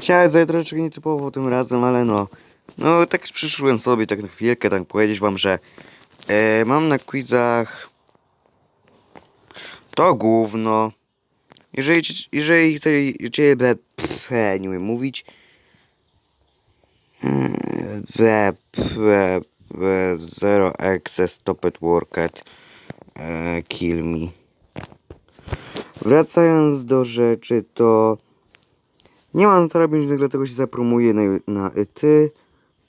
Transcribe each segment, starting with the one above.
Chciałem sobie troszeczkę nietypowo tym razem, ale no. No tak przyszłem sobie tak na chwilkę, tak powiedzieć wam, że e, mam na quizach to gówno. Jeżeli, jeżeli chcecie, nie umiem mówić, be, be, zero access, stop it, work it, e, kill me. Wracając do rzeczy, to nie mam co robić, dlatego się zapromuję na, na ty.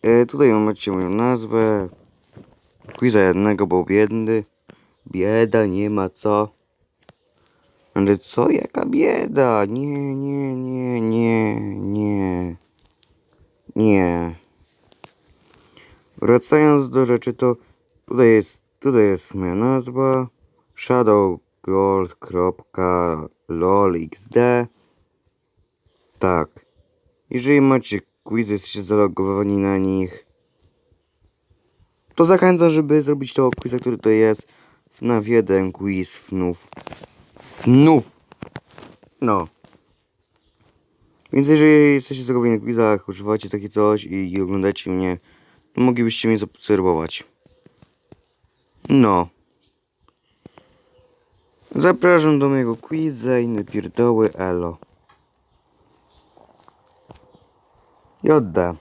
E, tutaj macie moją nazwę. Quiza jednego, bo biedny. Bieda, nie ma co. Ale co? Jaka bieda? Nie, nie, nie, nie, nie. Nie. Wracając do rzeczy, to tutaj jest, tutaj jest moja nazwa. shadowgold.lolxd Tak. Jeżeli macie quizy, jesteście zalogowani na nich, to zachęcam, żeby zrobić tego quiza, który to jest na jeden quiz FNUF. FNUF! No. Więc jeżeli jesteście zalogowani na quizach, używacie takie coś i, i oglądacie mnie, to moglibyście mnie zaobserwować. No. Zapraszam do mojego quiza i napierdoły elo. і да.